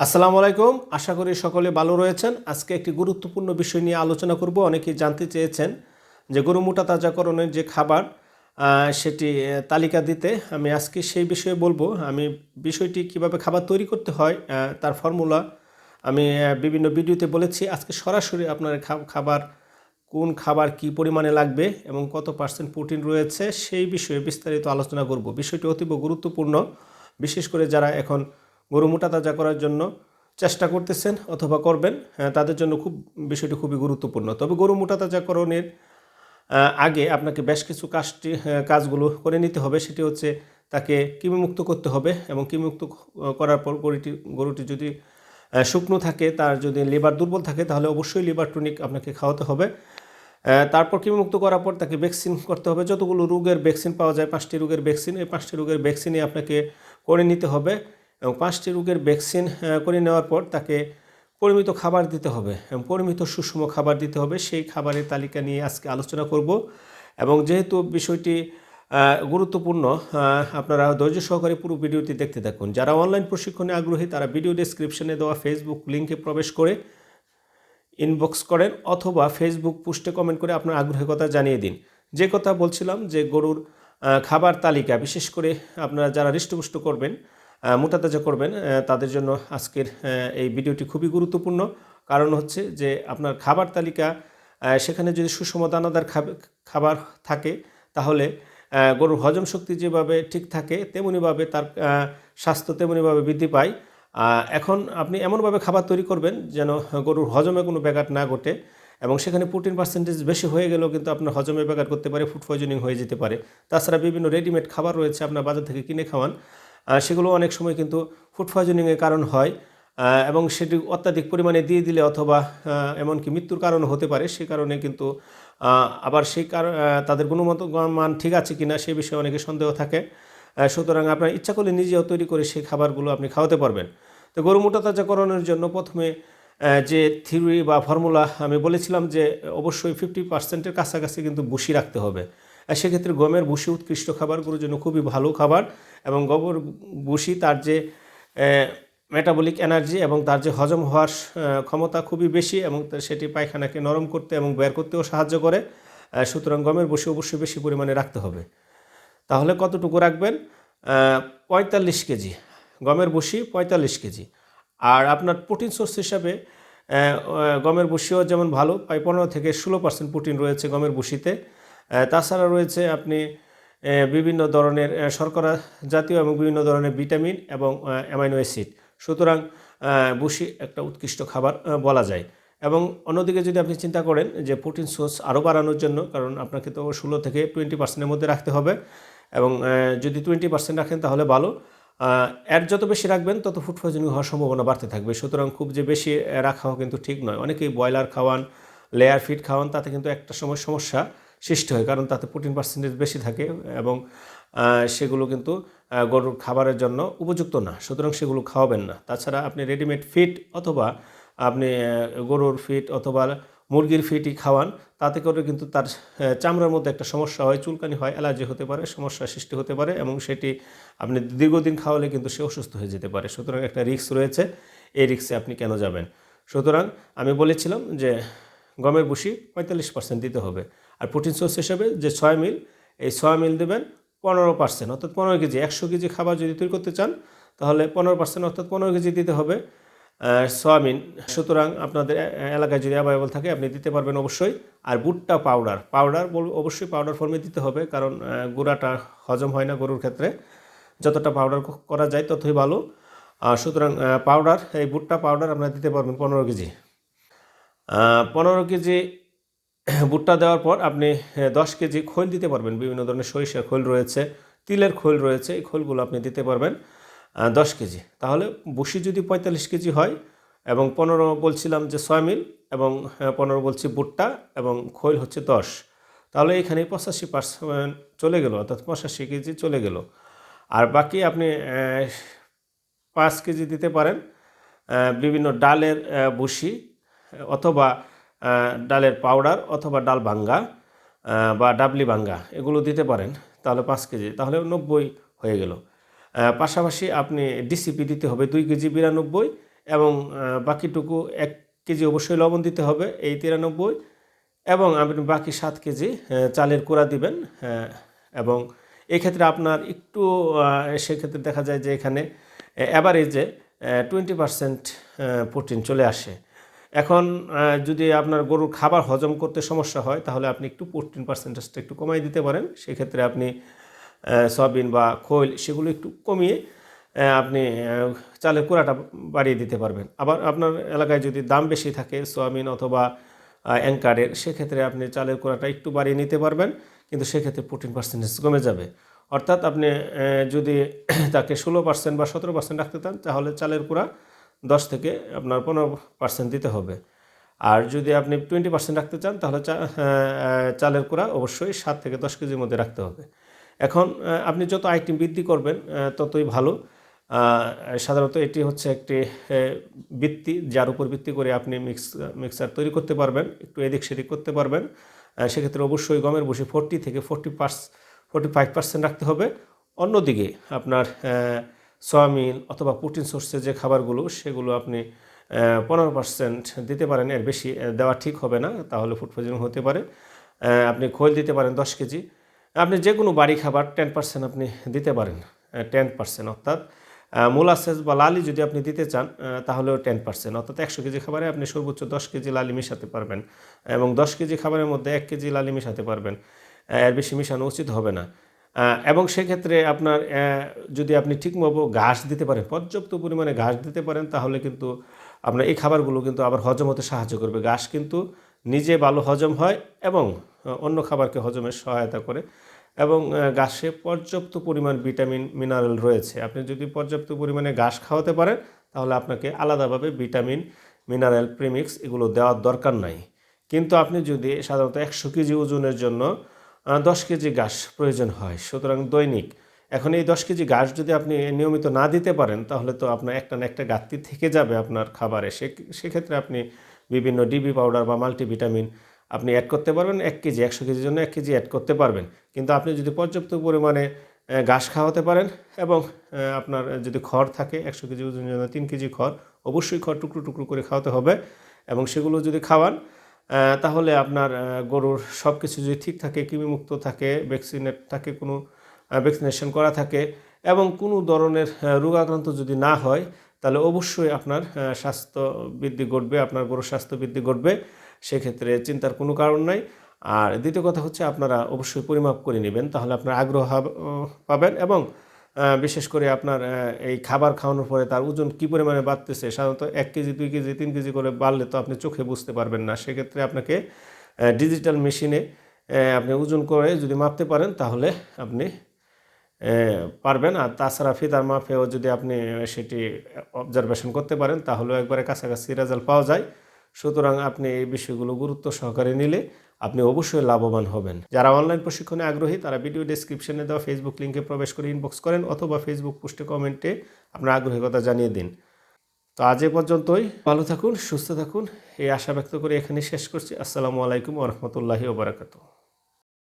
আসসালামু আলাইকুম। আশা করি সকলে ভালো রয়েছেন। আজকে একটি গুরুত্বপূর্ণ বিষয় নিয়ে আলোচনা করব। অনেকেই জানতে চেয়েছেন যে গরু মোটা তাজাকরণের যে খাবার সেটি তালিকা দিতে আমি আজকে সেই বিষয়ে বলব। আমি বিষয়টি কীভাবে খাবার তৈরি করতে হয় তার ফর্মুলা আমি বিভিন্ন ভিডিওতে বলেছি। আজকে সরাসরি আপনার খাবার, কোন খাবার কি পরিমাণে লাগবে এবং কত পার্সেন্ট প্রোটিন রয়েছে সেই বিষয়ে বিস্তারিত আলোচনা করব। বিষয়টি অতীব গুরুত্বপূর্ণ। বিশেষ করে যারা এখন গরু মোটা তাজা করার জন্য চেষ্টা করতেছেন অথবা করবেন। হ্যাঁ, তাদের জন্য খুব বিষয়টি খুবই গুরুত্বপূর্ণ। তবে গরু মোটা তাজাকরণের আগে আপনাকে বেশ কিছু কাজটি কাজগুলো করে নিতে হবে। সেটি হচ্ছে তাকে কৃমিমুক্ত করতে হবে এবং কৃমিমুক্ত করার পর গরুটি গরুটি যদি শুকনো থাকে তার যদি লিভার দুর্বল থাকে তাহলে অবশ্যই লিভার টনিক আপনাকে খাওয়াতে হবে। তারপর কৃমিমুক্ত করার পর তাকে ভ্যাকসিন করতে হবে। যতগুলো রোগের ভ্যাকসিন পাওয়া যায় পাঁচটি রোগের ভ্যাকসিন এই পাঁচটি রোগের ভ্যাকসিনই আপনাকে করে নিতে হবে। এবং পাঁচটি রোগের ভ্যাকসিন করে নেওয়ার পর তাকে পরিমিত খাবার দিতে হবে এবং পরিমিত সুষম খাবার দিতে হবে। সেই খাবারের তালিকা নিয়ে আজকে আলোচনা করব এবং যেহেতু বিষয়টি গুরুত্বপূর্ণ আপনারা ধৈর্য সহকারে পুরো ভিডিওটি দেখতে থাকুন। যারা অনলাইন প্রশিক্ষণে আগ্রহী, তারা ভিডিও ডেসক্রিপশনে দেওয়া ফেসবুক লিঙ্কে প্রবেশ করে ইনবক্স করেন অথবা ফেসবুক পোস্টে কমেন্ট করে আপনার আগ্রহের কথা জানিয়ে দিন। যে কথা বলছিলাম যে গরুর খাবার তালিকা, বিশেষ করে আপনারা যারা হৃষ্টপুষ্ট করবেন আহ, মোটা করবেন তাদের জন্য আজকের এই ভিডিওটি খুবই গুরুত্বপূর্ণ। কারণ হচ্ছে যে আপনার খাবার তালিকা সেখানে যদি সুষম দানাদার খাবার থাকে তাহলে গরুর হজম শক্তি যেভাবে ঠিক থাকে তেমনিভাবে তার স্বাস্থ্য তেমনিভাবে বৃদ্ধি পায়। এখন আপনি এমনভাবে খাবার তৈরি করবেন যেন গরুর হজমে কোনো ব্যাঘাত না ঘটে এবং সেখানে প্রোটিন পার্সেন্টেজ বেশি হয়ে গেলেও কিন্তু আপনার হজমে ব্যাঘাত করতে পারে ফুড পয়জনিং হয়ে যেতে পারে। তাছাড়া বিভিন্ন রেডিমেড খাবার রয়েছে আপনার বাজার থেকে কিনে খাওয়ান। সেগুলো অনেক সময় কিন্তু ফুড পয়জনিংয়ের কারণ হয় এবং সেটি অত্যাধিক পরিমাণে দিয়ে দিলে অথবা এমনকি মৃত্যুর কারণ হতে পারে, সে কারণে কিন্তু আবার সেই কারণ তাদের গুণগত মান ঠিক আছে কিনা সে বিষয়ে অনেকে সন্দেহ থাকে। সুতরাং আপনার ইচ্ছা করলে নিজেও তৈরি করে সেই খাবারগুলো আপনি খাওয়াতে পারবেন। তো গরু মোটা তাজাকরণের জন্য প্রথমে যে থিওরি বা ফর্মুলা আমি বলেছিলাম যে অবশ্যই ফিফটি পার্সেন্টের কাছাকাছি কিন্তু বুসি রাখতে হবে। সেক্ষেত্রে গমের বুসি উৎকৃষ্ট খাবার, গরুর জন্য খুবই ভালো খাবার। এবং গোবর বুসি তার যে মেটাবলিক এনার্জি এবং তার যে হজম হওয়ার ক্ষমতা খুবই বেশি এবং সেটি পায়খানাকে নরম করতে এবং বের করতেও সাহায্য করে। সুতরাং গমের বসি অবশ্যই বেশি পরিমাণে রাখতে হবে। তাহলে কতটুকু রাখবেন? পঁয়তাল্লিশ কেজি। গমের বসি পঁয়তাল্লিশ কেজি। আর আপনার প্রোটিন সোর্স হিসাবে গমের বসিও যেমন ভালো, প্রায় পনেরো থেকে ষোলো পার্সেন্ট প্রোটিন রয়েছে গমের বসিতে। তাছাড়া রয়েছে আপনি বিভিন্ন ধরনের শর্করা জাতীয় এবং বিভিন্ন ধরনের ভিটামিন এবং অ্যামাইনো অ্যাসিড। সুতরাং বসি একটা উৎকৃষ্ট খাবার বলা যায়। এবং অন্যদিকে যদি আপনি চিন্তা করেন যে প্রোটিন সোর্স আরও বাড়ানোর জন্য, কারণ আপনাকে তো ষোলো থেকে টোয়েন্টি পার্সেন্টের মধ্যে রাখতে হবে এবং যদি টোয়েন্টি পার্সেন্ট রাখেন তাহলে ভালো। এর যত বেশি রাখবেন, তত ফুড পয়জনিং হওয়ার সম্ভাবনা বাড়তে থাকবে। সুতরাং খুব যে বেশি রাখাও কিন্তু ঠিক নয়। অনেকেই ব্রয়লার খাওয়ান, লেয়ার ফিড খাওয়ান, তাতে কিন্তু একটা সময় সমস্যা। সৃষ্টি হয়, কারণ তাতে প্রোটিন পার্সেন্টেজ বেশি থাকে এবং সেগুলো কিন্তু গরুর খাবারের জন্য উপযুক্ত না, সুতরাং সেগুলো খাওয়াবেন না। তাছাড়া আপনি রেডিমেড ফিড অথবা আপনি গরুর ফিট অথবা মুরগির ফিটই খাওয়ান, তাতে করে কিন্তু তার চামড়ার মধ্যে একটা সমস্যা হয়, চুলকানি হয়, অ্যালার্জি হতে পারে সমস্যা সৃষ্টি হতে পারে এবং সেটি আপনি দীর্ঘদিন খাওয়ালে কিন্তু সে অসুস্থ হয়ে যেতে পারে, সুতরাং একটা রিক্স রয়েছে, এই রিক্সে আপনি কেন যাবেন? সুতরাং আমি বলেছিলাম যে গমের ভুসি পঁয়তাল্লিশ পার্সেন্ট দিতে হবে। আর প্রোটিন সোর্স হিসেবে যে ছয় মিল এই ছয় মিল দেবেন পনেরো পার্সেন্ট অর্থাৎ পনেরো কেজি, একশো কেজি খাবার যদি তৈরি করতে চান, তাহলে পনেরো পার্সেন্ট অর্থাৎ পনেরো কেজি দিতে হবে সয়াবিন সুতরাং আপনাদের এলাকায় যদি অ্যাভেলেবল থাকে, আপনি দিতে পারবেন অবশ্যই। আর ভুট্টা পাউডার পাউডার বল, অবশ্যই পাউডার ফর্মে দিতে হবে, কারণ গুঁড়াটা হজম হয় না গরুর ক্ষেত্রে। যতটা পাউডার করা যায় ততই ভালো। সুতরাং পাউডার এই ভুট্টা পাউডার আপনারা দিতে পারবেন পনেরো কেজি। পনেরো কেজি ভুট্টা দেওয়ার পর আপনি দশ কেজি খোল দিতে পারবেন। বিভিন্ন ধরনের সরিষার খোল রয়েছে, তিলের খোল রয়েছে, এই খোলগুলো আপনি দিতে পারবেন দশ কেজি। তাহলে বসি যদি পঁয়তাল্লিশ কেজি হয় এবং পনেরো বলছিলাম যে মিল এবং পনেরো বলছি ভুট্টা এবং খৈল হচ্ছে দশ, তাহলে এখানে পঁচাশি পার্সেন্ট চলে গেল, অর্থাৎ পঁচাশি কেজি চলে গেল। আর বাকি আপনি পাঁচ কেজি দিতে পারেন বিভিন্ন ডালের ভুসি অথবা ডালের পাউডার অথবা ডাল ভাঙ্গা বা ডাবলি ভাঙ্গা, এগুলো দিতে পারেন, তাহলে পাঁচ কেজি, তাহলে নব্বই হয়ে গেল। পাশাপাশি আপনি ডিসিপি দিতে হবে দুই কেজি বিরানব্বই এবং বাকিটুকু এক কেজি অবশ্যই লবণ দিতে হবে, এই তিরানব্বই। এবং আপনি বাকি সাত কেজি চালের কুড়া দিবেন এবং এক্ষেত্রে আপনার একটু সেক্ষেত্রে দেখা যায় যে এখানে অ্যাভারেজে টোয়েন্টি পারসেন্ট প্রোটিন চলে আসে। এখন যদি আপনার গরুর খাবার হজম করতে সমস্যা হয়, তাহলে আপনি একটু প্রোটিন পার্সেন্টেজটা একটু কমাই দিতে পারেন। সেক্ষেত্রে আপনি সয়াবিন বা খৈল সেগুলো একটু কমিয়ে আপনি চালের কুড়াটা বাড়িয়ে দিতে পারবেন। আবার আপনার এলাকায় যদি দাম বেশি থাকে সয়াবিন অথবা অ্যাঙ্কারের, সেক্ষেত্রে আপনি চালের কুড়াটা একটু বাড়িয়ে নিতে পারবেন, কিন্তু সেক্ষেত্রে প্রোটিন পার্সেন্টেজ কমে যাবে। অর্থাৎ আপনি যদি তাকে ষোলো পার্সেন্ট বা সতেরো পার্সেন্ট রাখতে চান, তাহলে চালের কুড়া দশ থেকে আপনার পনেরো পার্সেন্ট দিতে হবে। আর যদি আপনি টোয়েন্টি পার্সেন্ট রাখতে চান, তাহলে চালের কুড়া অবশ্যই সাত থেকে দশ কেজির মধ্যে রাখতে হবে। এখন আপনি যত আইটেম বৃদ্ধি করবেন ততই ভালো। সাধারণত এটি হচ্ছে একটি ভিত্তি যার উপর ভিত্তি করে আপনি মিক্স মিক্সার তৈরি করতে পারবেন, একটু এদিক সেদিক করতে পারবেন। সেক্ষেত্রে অবশ্যই গমের বসে ফোরটি থেকে ফোরটি পার্স ফোরটি ফাইভ পার্সেন্ট রাখতে হবে। অন্যদিকে আপনার সয়াবিন অথবা প্রোটিন সোর্সের যে খাবারগুলো, সেগুলো আপনি পনেরো পার্সেন্ট দিতে পারেন, এর বেশি দেওয়া ঠিক হবে না, তাহলে ফুড পয়জনিং হতে পারে। আপনি খোল দিতে পারেন দশ কেজি। আপনি যে কোনো বাড়ি খাবার টেন পার্সেন্ট আপনি দিতে পারেন টেন পার্সেন্ট অর্থাৎ মোলাসেস বা লালি যদি আপনি দিতে চান তাহলেও টেন পার্সেন্ট অর্থাৎ একশো কেজি খাবারে আপনি সর্বোচ্চ দশ কেজি লালি মেশাতে পারবেন এবং দশ কেজি খাবারের মধ্যে এক কেজি লালি মেশাতে পারবেন। এর বেশি মেশানো উচিত হবে না। এবং সেক্ষেত্রে আপনার যদি আপনি ঠিকমতো ঘাস দিতে পারেন, পর্যাপ্ত পরিমাণে ঘাস দিতে পারেন, তাহলে কিন্তু আপনার এই খাবারগুলো কিন্তু আবার হজম হতে সাহায্য করবে। ঘাস কিন্তু নিজে ভালো হজম হয় এবং অন্য খাবারকে হজমের সহায়তা করে এবং ঘাসে পর্যাপ্ত পরিমাণ ভিটামিন, মিনারেল রয়েছে। আপনি যদি পর্যাপ্ত পরিমাণে ঘাস খাওয়াতে পারেন, তাহলে আপনাকে আলাদাভাবে ভিটামিন, মিনারেল, প্রিমিক্স এগুলো দেওয়ার দরকার নাই। কিন্তু আপনি যদি সাধারণত একশো কেজি ওজনের জন্য দশ কেজি ঘাস প্রয়োজন হয়। সুতরাং দৈনিক, এখন এই দশ কেজি ঘাস যদি আপনি নিয়মিত না দিতে পারেন, তাহলে তো আপনার একটা না একটা ঘাটতি থেকে যাবে আপনার খাবারে। সে সেক্ষেত্রে আপনি বিভিন্ন ডিবি পাউডার বা মাল্টিভিটামিন আপনি অ্যাড করতে পারবেন। এক কেজি, একশো কেজির জন্য এক কেজি অ্যাড করতে পারবেন। কিন্তু আপনি যদি পর্যাপ্ত পরিমাণে ঘাস খাওয়াতে পারেন এবং আপনার যদি খড় থাকে, একশো কেজি ওজনের জন্য তিন কেজি খড়, অবশ্যই খড় টুকরো টুকরো করে খাওয়াতে হবে এবং সেগুলো যদি খাওয়ান তাহলে আপনার গরুর সব কিছু যদি ঠিক থাকে, কৃমিমুক্ত থাকে ভ্যাকসিনেট থাকে, কোনো ভ্যাকসিনেশন করা থাকে, এবং কোনো ধরনের রোগাক্রান্ত যদি না হয়, তাহলে অবশ্যই আপনার স্বাস্থ্য বৃদ্ধি ঘটবে, আপনার গরুর স্বাস্থ্য বৃদ্ধি ঘটবে। সেক্ষেত্রে চিন্তার কোনো কারণ নাই। আর দ্বিতীয় কথা হচ্ছে, আপনারা অবশ্যই পরিমাপ করে নেবেন, তাহলে আপনার আগ্রহ পাবেন এবং বিশেষ করে আপনার এই খাবার খাওয়ানোর পরে তার ওজন কী পরিমাণে বাড়তেছে? সাধারণত এক কেজি, দুই কেজি, তিন কেজি করে বাড়লে তো আপনি চোখে বুঝতে পারবেন না। সেক্ষেত্রে আপনাকে ডিজিটাল মেশিনে আপনি ওজন করে যদি মাপতে পারেন তাহলে আপনি পারবেন। আর তাছাড়া ফিতার মাপেও যদি আপনি সেটি অবজারভেশন করতে পারেন তাহলেও একবারে কাছাকাছি রেজাল্ট পাওয়া যায়। সুতরাং আপনি এই বিষয়গুলো গুরুত্ব সহকারে নিলে আপনি অবশ্যই লাভবান হবেন। যারা অনলাইন প্রশিক্ষণে আগ্রহী, তারা ভিডিও ডিসক্রিপশনে দেওয়া ফেসবুক লিঙ্কে প্রবেশ করে ইনবক্স করেন অথবা ফেসবুক পোস্টে কমেন্টে আপনার আগ্রহী কথা জানিয়ে দিন। তো আজ এ পর্যন্তই। ভালো থাকুন, সুস্থ থাকুন। এই আশা ব্যক্ত করে এখানে শেষ করছি। আসসালামু আলাইকুম ওরহমতুল্লাহি ওবরাকাতু